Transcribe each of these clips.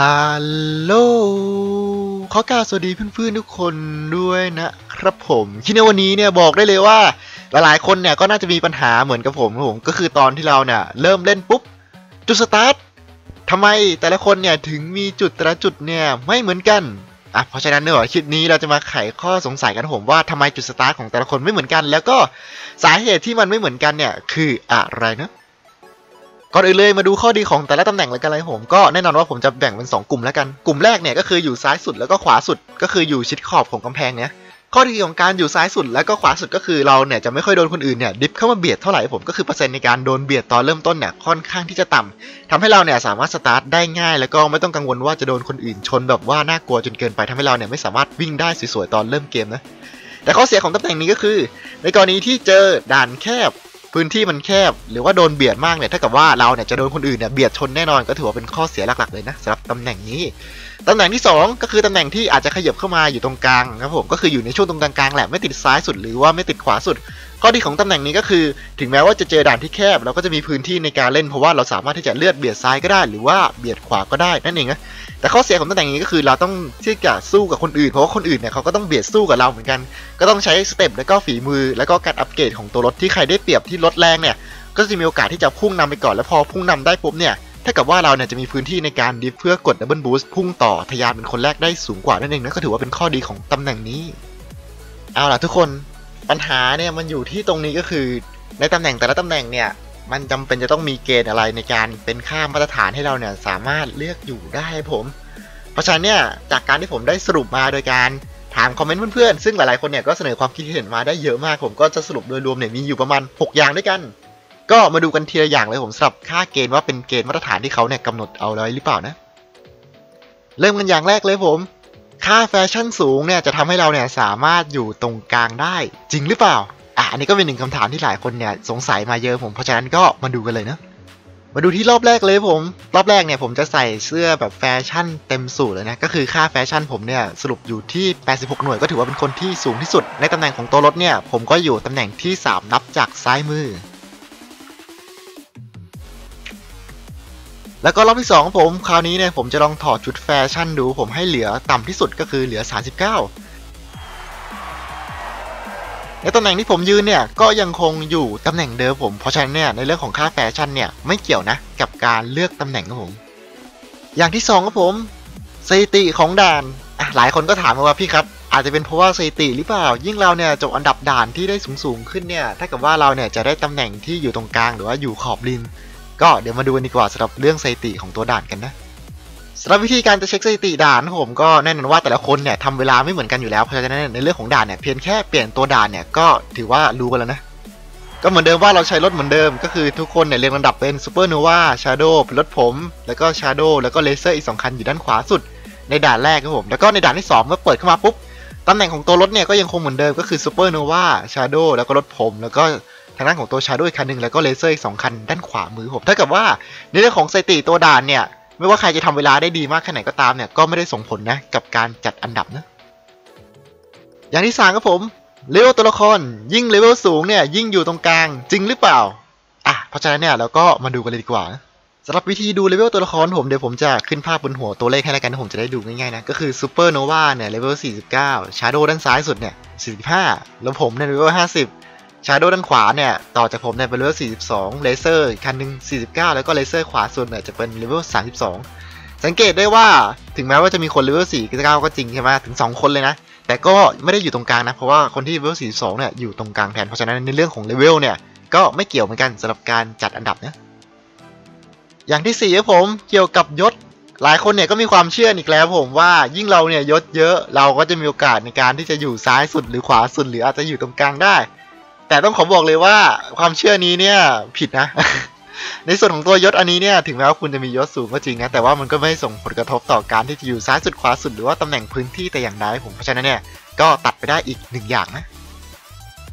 ฮัลโหล ขอกล่าวสวัสดีเพื่อนๆทุกคนด้วยนะครับผมที่ในวันนี้เนี่ยบอกได้เลยว่า หลายๆคนเนี่ยก็น่าจะมีปัญหาเหมือนกับผมผม ก็คือตอนที่เราเนี่ยเริ่มเล่นปุ๊บ จุดสตาร์ททำไมแต่ละคนเนี่ยถึงมีจุดแต่ละจุดเนี่ยไม่เหมือนกันอะเพราะฉะนั้นเนี่ยคลิปนี้เราจะมาไขข้อสงสัยกันผมว่าทำไมจุดสตาร์ทของแต่ละคนไม่เหมือนกัน แล้วก็สาเหตุที่มันไม่เหมือนกันเนี่ยคืออะไรนะ ก่อนอื่นเลยมาดูข้อดีของแต่ละตำแหน่งเลยกันเลยผมก็แน่นอนว่าผมจะแบ่งเป็น 2 กลุ่มแล้วกัน กลุ่มแรกเนี่ยก็คืออยู่ซ้ายสุดแล้วก็ขวาสุด ก็คืออยู่ชิดขอบของกำแพงเนี่ยข้อดีของการอยู่ซ้ายสุดแล้วก็ขวาสุดก็คือเราเนี่ยจะไม่ค่อยโดนคนอื่นเนี่ยดิฟเข้ามาเบียดเท่าไหร่ผมก็คือเปอร์เซ็นต์ในการโดนเบียดตอนเริ่มต้นเนี่ยค่อนข้างที่จะต่ำทำให้เราเนี่ยสามารถสตาร์ทได้ง่าย แล้วก็ไม่ต้องกังวลว่าจะโดนคนอื่นชนแบบว่าน่ากลัวจนเกินไปทำให้เราเนี่ยไม่สามารถวิ่งได้สวยๆตอนเริ่มเกมนะแต่ข้อเสียของตำแหน่งนี้ก็คือ ในกรณีที่เจอด่านแคบ พื้นที่มันแคบหรือว่าโดนเบียดมากเนี่ยถ้ากับว่าเราเนี่ยจะโดนคนอื่นเนี่ยเบียดชนแน่นอนก็ถือว่าเป็นข้อเสียหลักๆเลยนะสำหรับตำแหน่งนี้ตำแหน่งที่ 2 ก็คือตำแหน่งที่อาจจะขยับเข้ามาอยู่ตรงกลางครับผมก็คืออยู่ในช่วงตรงกลางๆแหละไม่ติดซ้ายสุดหรือว่าไม่ติดขวาสุด ข้อดีของตำแหน่งนี้ก็คือ ถึงแม้ว่าจะเจอด่านที่แคบ เราก็จะมีพื้นที่ในการเล่นเพราะว่าเราสามารถที่จะเลือดเบียดซ้ายก็ได้ หรือว่าเบียดขวาก็ได้นั่นเองนะแต่ข้อเสียของตำแหน่งนี้ก็คือเราต้องที่จะสู้กับคนอื่นเพราะว่าคนอื่นเนี่ยเขาก็ต้องเบียดสู้กับเราเหมือนกัน ก็ต้องใช้สเต็ปแล้วก็ฝีมือ แล้วก็การอัปเกรดของตัวรถที่ใครได้เปรียบที่รถแรงเนี่ยก็จะมีโอกาสที่จะพุ่งนำไปก่อนแล้วพอพุ่งนำได้ปุ๊บเนี่ยถ้ากับว่าเราเนี่ยจะมีพื้นที่ในการดิฟเพื่อกดดับเบิลบูสต์พุ่งต่อทะยานเป็นคนแรกได้สูงกว่านั่นเองนะก็ถือว่าเป็นข้อดีของตำแหน่งนี้ เอาล่ะทุกคน ปัญหาเนี่ยมันอยู่ที่ตรงนี้ก็คือ ในตำแหน่งแต่ละตำแหน่งเนี่ยมันจำเป็นจะต้องมีเกณฑ์อะไรในการเป็นค่ามาตรฐานให้เราเนี่ยสามารถเลือกอยู่ได้ผม เพราะฉะนั้นเนี่ยจากการที่ผมได้สรุปมาโดยการถามคอมเมนต์เพื่อนๆซึ่งหลายๆคนเนี่ยก็เสนอความคิดเห็นมาได้เยอะมาก ผมก็จะสรุปโดยรวมเนี่ยมีอยู่ประมาณ 6 อย่างด้วยกัน ก็มาดูกันทีละอย่างเลยผมสำหรับค่าเกณฑ์ว่าเป็นเกณฑ์มาตรฐานที่เขาเนี่ยกำหนดเอาไว้หรือเปล่านะ เริ่มกันอย่างแรกเลยผม ค่าแฟชั่นสูงเนี่ยจะทำให้เราเนี่ยสามารถอยู่ตรงกลางได้ จริงหรือเปล่าอะอันนี้ก็เป็นหนึ่งคำถามที่หลายคนเนี่ยสงสัยมาเยอะผมเพราะฉะนั้นก็มาดูกันเลยนะมาดูที่รอบแรกเลยผม รอบแรกเนี่ยผมจะใส่เสื้อแบบแฟชั่นเต็มสูตรเลยนะ ก็คือค่าแฟชั่นผมเนี่ยสรุปอยู่ที่ 86 หน่วยก็ถือว่าเป็นคนที่สูงที่สุด ในตำแหน่งของตัวรถเนี่ยผมก็อยู่ตำแหน่งที่ 3 นับจากซ้ายมือ แล้วก็รอบที่2ของผมคราวนี้เนี่ยผมจะลองถอดชุดแฟชั่นดู ผมให้เหลือต่ำที่สุดก็คือเหลือ 39 ในตำแหน่งที่ผมยืนเนี่ยก็ยังคงอยู่ตำแหน่งเดิมผม เพราะฉะนั้นเนี่ยในเรื่องของค่าแฟชั่นเนี่ยไม่เกี่ยวนะกับการเลือกตำแหน่งครับผม อย่างที่2ครับผมสถิติของด่านหลายคนก็ถามมาว่าพี่ครับอาจจะเป็นเพราะว่าสถิติหรือเปล่า ยิ่งเราเนี่ยจบอันดับด่านที่ได้สูงสูงขึ้นเนี่ยถ้ากับว่าเราเนี่ยจะได้ตำแหน่งที่อยู่ตรงกลางหรือว่าอยู่ขอบริม ก็เดี๋ยวมาดูกันดีกว่าสำหรับเรื่องสถิติของตัวด่านกันนะสำหรับวิธีการจะเช็คสถิติด่านผมก็แน่นอนว่าแต่ละคนเนี่ยทำเวลาไม่เหมือนกันอยู่แล้วเพราะฉะนั้นในเรื่องของด่านเนี่ยเพียงแค่เปลี่ยนตัวด่านเนี่ยก็ถือว่ารู้กันแล้วนะก็เหมือนเดิมว่าเราใช้รถเหมือนเดิม ก็คือทุกคนเนี่ยเรียงลำดับเป็นซูเปอร์โนวาชาโดเป็นรถผม แล้วก็ชาโดแล้วก็เลเซอร์อีก 2 คันอยู่ด้านขวาสุด ในด่านแรกครับผมแล้วก็ในด่านที่2เมื่อเปิดเข้ามาปุ๊บตำแหน่งของตัวรถเนี่ยก็ยังคงเหมือนเดิมก็คือซูเปอร์โนวาชาโดแล้วก็รถผม แล้วก็างด้านของตัวชาโดอีกคันหนึ่งแล้วก็เลเซอร์อีก2คันด้านขวามือผมถ้ากับว่าในเรื่องของสถิติตัวด่านเนี่ยไม่ว่าใครจะทำเวลาได้ดีมากแค่ไหนก็ตามเนี่ยก็ไม่ได้ส่งผลนะกับการจัดอันดับนะอย่างที่สามครับผมเลเวลตัวละครยิ่งเลเวลสูงเนี่ยยิ่งอยู่ตรงกลางจริงหรือเปล่าอะเพราะฉะนั้นเนี่ยเราก็มาดูกันเลยดีกว่าสำหรับวิธีดูเลเวลตัวละครผมเดี๋ยวผมจะขึ้นภาพบนหัวตัวเลขให้แล้วกันผมจะได้ดูง่ายๆนะก็คือซูเปอร์โนวาเนี่ยเลเวล49ชาโดด้านซ้ายสุดเนี่ย45 แล้วผมเนี่ยเลเวล50 ชาโดด้านขวาเนี่ยต่อจากผมเนี่ยเป็นเลเวล 42 เลเซอร์คันหนึ่ง49 แล้วก็เลเซอร์ขวาสุดเนี่ยจะเป็นเลเวล 32 สังเกตได้ว่าถึงแม้ว่าจะมีคนเลเวล 49 ก็จริงใช่ไหมถึง 2 คนเลยนะ แต่ก็ไม่ได้อยู่ตรงกลางนะ เพราะว่าคนที่เลเวล 42 เนี่ยอยู่ตรงกลางแทน เพราะฉะนั้นในเรื่องของเลเวลเนี่ยก็ไม่เกี่ยวเหมือนกันสำหรับการจัดอันดับนะอย่างที่4ครับผมเกี่ยวกับยศหลายคนเนี่ยก็มีความเชื่ออีกแล้วผมว่ายิ่งเราเนี่ยยศเยอะเราก็จะมีโอกาสในการที่จะอยู่ซ้ายสุดหรือขวาสุดหรืออาจจะอยู่ตรงกลางได้ แต่ต้องขอบอกเลยว่าความเชื่อนี้เนี่ยผิดนะ ในส่วนของตัวยศอันนี้เนี่ยถึงแม้ว่าคุณจะมียศสูงก็จริงนะแต่ว่ามันก็ไม่ส่งผลกระทบต่อการที่จะอยู่ซ้ายสุดขวาสุดหรือว่าตำแหน่งพื้นที่แต่อย่างใดผมเพราะฉะนั้นเนี่ยก็ตัดไปได้อีกหนึ่งอย่างนะ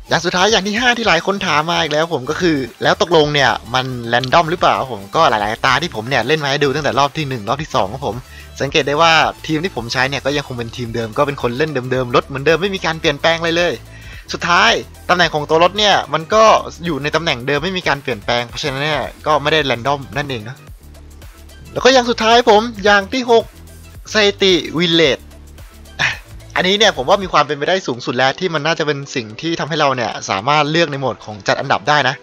อย่างสุดท้ายอย่างที่ 5 ที่หลายคนถามมาอีกแล้วผมก็คือ แล้วตกลงเนี่ยมันแรนดอมหรือเปล่าผมก็หลาย ๆ ตาที่ผมเนี่ยเล่นมาให้ดูตั้งแต่รอบที่ 1 รอบที่2ของผม สังเกตได้ว่าทีมที่ผมใช้เนี่ยก็ยังคงเป็นทีมเดิมก็เป็นคนเล่นเดิมๆรถเหมือนเดิมไม่มีการเปลี่ยนแปลงเลยเลย สุดท้ายตำแหน่งของตัวรถเนี่ยมันก็อยู่ในตำแหน่งเดิมไม่มีการเปลี่ยนแปลงเพราะฉะนั้นเนี่ยก็ไม่ได้แรนดอมนั่นเองนะแล้วก็อย่างสุดท้ายผมอย่างที่6สถิติวิลเลจอันนี้เนี่ยผมว่ามีความเป็นไปได้สูงสุดแล้วที่มันน่าจะเป็นสิ่งที่ทำให้เราเนี่ยสามารถเลือกในโหมดของจัดอันดับได้นะ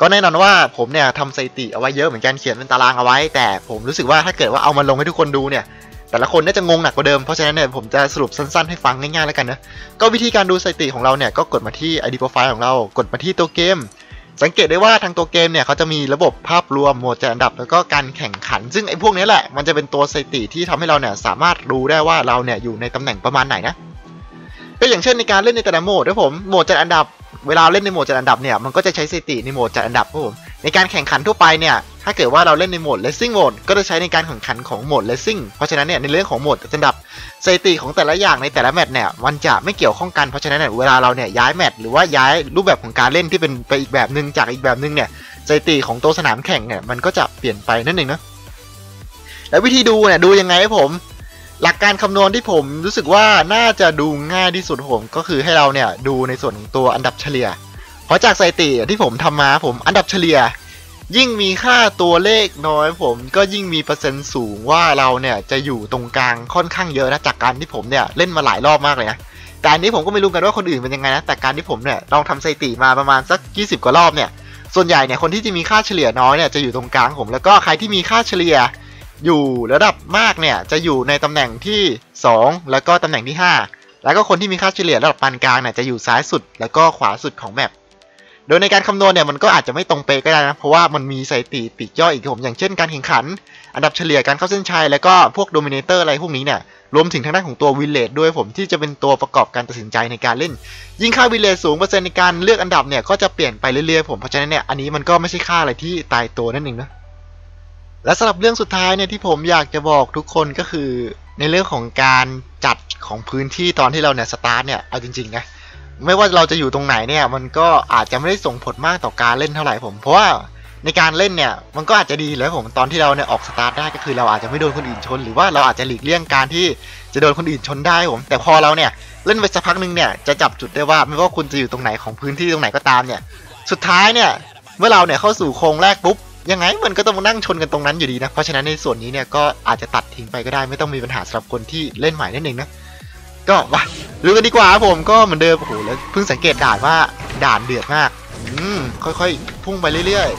ก็แน่นอนว่าผมเนี่ยทำสถิติเอาไว้เยอะเหมือนกันเขียนเป็นตารางเอาไว้ แต่ผมรู้สึกว่าถ้าเกิดว่าเอามาลงให้ทุกคนดูเนี่ย แต่ละคนน่าจะงงหนักกว่าเดิม เพราะฉะนั้นเนี่ยผมจะสรุปสั้นๆให้ฟังง่ายๆแล้วกันนะ ก็วิธีการดูสถิติของเราเนี่ยก็กดมาที่ ID profile ของเรา กดมาที่ตัวเกม สังเกตได้ว่าทางตัวเกมเนี่ยเขาจะมีระบบภาพรวมโหมดจัดอันดับ แล้วก็การแข่งขัน ซึ่งไอ้พวกนี้แหละมันจะเป็นตัวสถิติที่ทำให้เราเนี่ยสามารถรู้ได้ว่าเราเนี่ยอยู่ในตำแหน่งประมาณไหนนะก็อย่างเช่นในการเล่นในแต่ละโหมดนะผมโหมดจัดอันดับ เวลาเล่นในโหมดจัดอันดับเนี่ยมันก็จะใช้สถิติในโหมดจัดอันดับครับผม ในการแข่งขันทั่วไปเนี่ยถ้าเกิดว่าเราเล่นในโหมด racing mode ก็จะใช้ในการแข่งขันของโหมด racing เพราะฉะนั้นเนี่ยในเรื่องของโหมดจัดอันดับสถิติของแต่ละอย่างในแต่ละแมตช์เนี่ยมันจะไม่เกี่ยวข้องกันเพราะฉะนั้นเนี่ยเวลาเราเนี่ยย้ายแมตช์หรือว่าย้ายรูปแบบของการเล่นที่เป็นไปอีกแบบหนึ่งจากอีกแบบหนึ่งเนี่ยสถิติของตัวสนามแข่งเนี่ยมันก็จะเปลี่ยนไปนั่นเองนะแล้ววิธีดูเนี่ยดูยังไงให้ผม หลักการคำนวณที่ผมรู้สึกว่าน่าจะดูง่ายที่สุดผมก็คือให้เราเนี่ยดูในส่วนของตัวอันดับเฉลี่ย ราะจากสถิติที่ผมทำมาผมอันดับเฉลี่ย ยิ่งมีค่าตัวเลขน้อยผมก็ยิ่งมีเปอร์เซ็นต์สูงว่าเราเนี่ยจะอยู่ตรงกลางค่อนข้างเยอะนะจากการที่ผมเนี่ยเล่นมาหลายรอบมากเลยนะแต่อันนี้ผมก็ไม่รู้กันว่าคนอื่นเป็นยังไงนะแต่การที่ผมเนี่ยลองทำสถิติมาประมาณสัก 20 กว่ารอบเนี่ยส่วนใหญ่เนี่ยคนที่จะมีค่าเฉลี่ยน้อยเนี่ยจะอยู่ตรงกลางผมแล้วก็ใครที่มีค่าเฉลี่ยอยู่ระดับมากเนี่ยจะอยู่ในตำแหน่งที่ 2 แล้วก็ตำแหน่งที่ 5 แล้วก็คนที่มีค่าเฉลี่ยระดับปานกลางเนี่ยจะอยู่ซ้ายสุด แล้วก็ขวาสุดของแมป โดยในการคำนวณเนี่ยมันก็อาจจะไม่ตรงเป๊ะก็ได้นะเพราะว่ามันมีสถิติปีกย่อยอีกผมอย่างเช่นการแข่งขัน อันดับเฉลี่ยการเข้าเส้นชัยแล้วก็พวกโดมิเนเตอร์อะไรพวกนี้เนี่ยรวมถึงทางด้านของตัววิลเลจด้วยผมที่จะเป็นตัวประกอบการตัดสินใจในการเล่น ยิ่งค่าวิลเลจสูงเปอร์เซ็นต์ในการเลือกอันดับเนี่ยก็จะเปลี่ยนไปเรื่อยๆผมเพราะฉะนั้นเนี่ยอันนี้มันก็ไม่ใช่ค่าอะไรที่ตายตัวนั่นเองนะและสำหรับเรื่องสุดท้ายเนี่ยที่ผมอยากจะบอกทุกคนก็คือในเรื่องของการจัดของพื้นที่ตอนที่เราเนี่ยสตาร์ทเนี่ยเอาจริงๆนะ ไม่ว่าเราจะอยู่ตรงไหนเนี่ยมันก็อาจจะไม่ได้ส่งผลมากต่อการเล่นเท่าไหร่ผม เพราะว่าในการเล่นเนี่ยมันก็อาจจะดีแล้วผมตอนที่เราเนี่ยออกสตาร์ทได้ก็คือเราอาจจะไม่โดนคนอื่นชน หรือว่าเราอาจจะหลีกเลี่ยงการที่จะโดนคนอื่นชนได้ผม แต่พอเราเนี่ยเล่นไปสักพักหนึ่งเนี่ยจะจับจุดได้ว่าไม่ว่าคุณจะอยู่ตรงไหนของพื้นที่ตรงไหนก็ตามเนี่ย สุดท้ายเนี่ยเมื่อเราเนี่ยเข้าสู่โค้งแรกปุ๊บยังไงมันก็ต้องนั่งชนกันตรงนั้นอยู่ดีนะเพราะฉะนั้นในส่วนนี้เนี่ยก็อาจจะตัดทิ้งไปก็ได้ไม่ต้องมีปัญหาสำหรับคนที่เล่นใหม่นั่นเองนะ ก็มาดูกันดีกว่าครับผมก็เหมือนเดิมโอ้โหแล้วเพิ่งสังเกตด่านว่าด่านเดือดมากอืมค่อยๆ พุ่งไปเรื่อย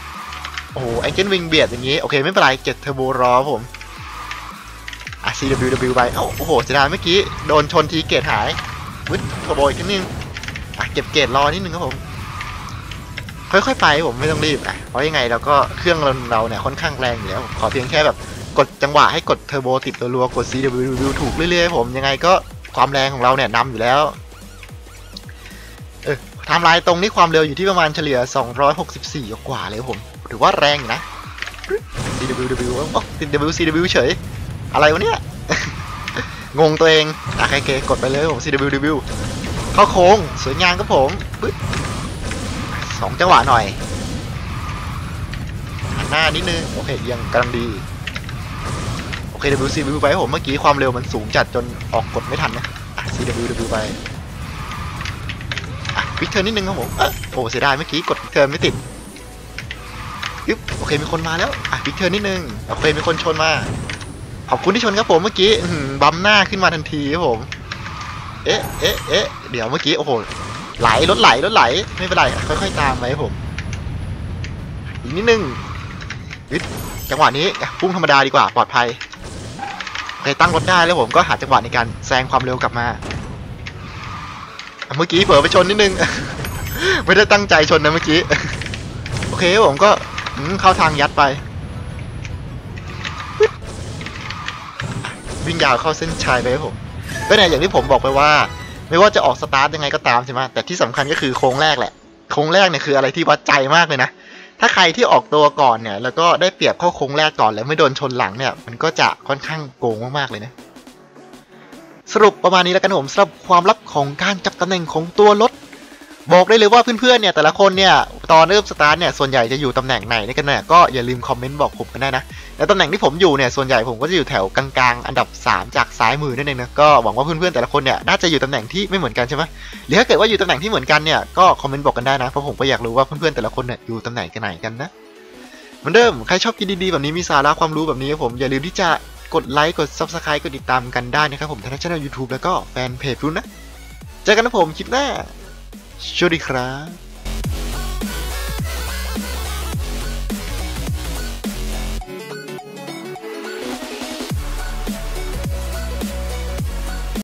ๆ โอ้โหแองเกิลวิงเบียดอย่างนี้ โอเค ไม่เป็นไรเก็บเทอร์โบรอผมอะ CWW ไปโอ้โหเสียดายเมื่อกี้ โดนชนทีเกตหายวิทเทอร์โบอีกนิดนึงอะเก็บเกตรอนิดนึงครับผม ค่อยๆ ไปผมไม่ต้องรีบอะเพราะยังไงเราก็เครื่องเราเนี่ยค่อนข้างแรงอยู่แล้วขอเพียงแค่แบบ กดจังหวะให้กดเทอร์โบติดรัวๆกด CWW ถูกเรื่อยๆผมยังไงก็ความแรงของเราเนี่ยนำอยู่แล้วเออทม์ไลน์ตรงนี้ความเร็วอยู่ที่ประมาณเฉลี่ย 264 กว่าเลยผมถือว่าแรงอยู่นะ CWW อ๋อ CW CW เฉย อะไรวะเนี่ย งงตัวเองอะโอเคกดไปเลยผม CWW เข้าโค้งสวยงามครับผมสองจังหวะหน่อยหันหน้านิดนึง โอเคยังกำลังดี อเค WCW ไปผมเมื่อกี้ความเร็วมันสูงจัดจนออกกดไม่ทันนะะ CWW ไปอะพิกเทิร์นนิดนึงครับผมอโอ้เสียดายเมื่อกี้กดพิกเทิร์นไม่ติดยึบโอเคมีคนมาแล้วอะพิกเทิร์นนิดนึงโอเคมีคนชนมาขอบคุณที่ชนครับผมเมื่อกี้บัมหน้าขึ้นมาทันทีครับผมเอ๊ะเอ๊ะเอ๊ะเดี๋ยวเมื่อกี้โอ้โหไหลรถไหลรถไหลไม่เป็นไรค่อยๆตามไปครับผมอีกนิดนึงจังหวะนี้พุ่งธรรมดาดีกว่าปลอดภัย โอเคตั้งรถได้แล้วผมก็หาจังหวะในการแซงความเร็วกลับมา เมื่อกี้เผลอไปชนนิดนึง ไม่ได้ตั้งใจชนนะเมื่อกี้ โอเคผมก็มเข้าทางยัดไป วิ่งยาวเข้าเส้นชัยไปผมก็เนี่ยอย่างที่ผมบอกไปว่า ไม่ว่าจะออกสตาร์ทยังไงก็ตามใช่ไหมแต่ที่สำคัญก็คือโค้งแรกแหละ โค้งแรกเนี่ยคืออะไรที่วัดใจมากเลยนะ ถ้าใครที่ออกตัวก่อนเนี่ย แล้วก็ได้เปรียบเข้าโค้งแรกก่อนแล้วไม่โดนชนหลังเนี่ย มันก็จะค่อนข้างโกงมากๆเลยนะสรุปประมาณนี้แล้วกันผมสำหรับความลับของการจับตำแหน่งของตัวรถ บอกได้เลยว่าเพื่อนๆเนี่ยแต่ละคนเนี่ยตอนเริ่มสตาร์ทเนี่ยส่วนใหญ่จะอยู่ตำแหน่งไหนกันเนี่ยก็อย่าลืมคอมเมนต์บอกผมกันได้นะแล้วตำแหน่งที่ผมอยู่เนี่ยส่วนใหญ่ผมก็จะอยู่แถวกลางๆอันดับ 3 จากซ้ายมือนั่นเองนะก็หวังว่าเพื่อนๆแต่ละคนเนี่ยน่าจะอยู่ตำแหน่งที่ไม่เหมือนกันใช่ไหมหรือถ้าเกิดว่าอยู่ตำแหน่งที่เหมือนกันเนี่ยก็คอมเมนต์บอกกันได้นะเพราะผมก็อยากรู้ว่าเพื่อนๆแต่ละคนเนี่ยอยู่ตำแหน่งกันไหนกันนะเหมือนเดิมใครชอบกินดีๆแบบนี้มีสาระความรู้แบบนี้ผมอย่าลืมที่จะกดไลค์กด Subscribe กดติดตามกันได้นะครับผมทั้งช่อง YouTube แล้วก็แฟนเพจรู้นะเจอกันนะผมคลิปหน้า สวัสดีครับ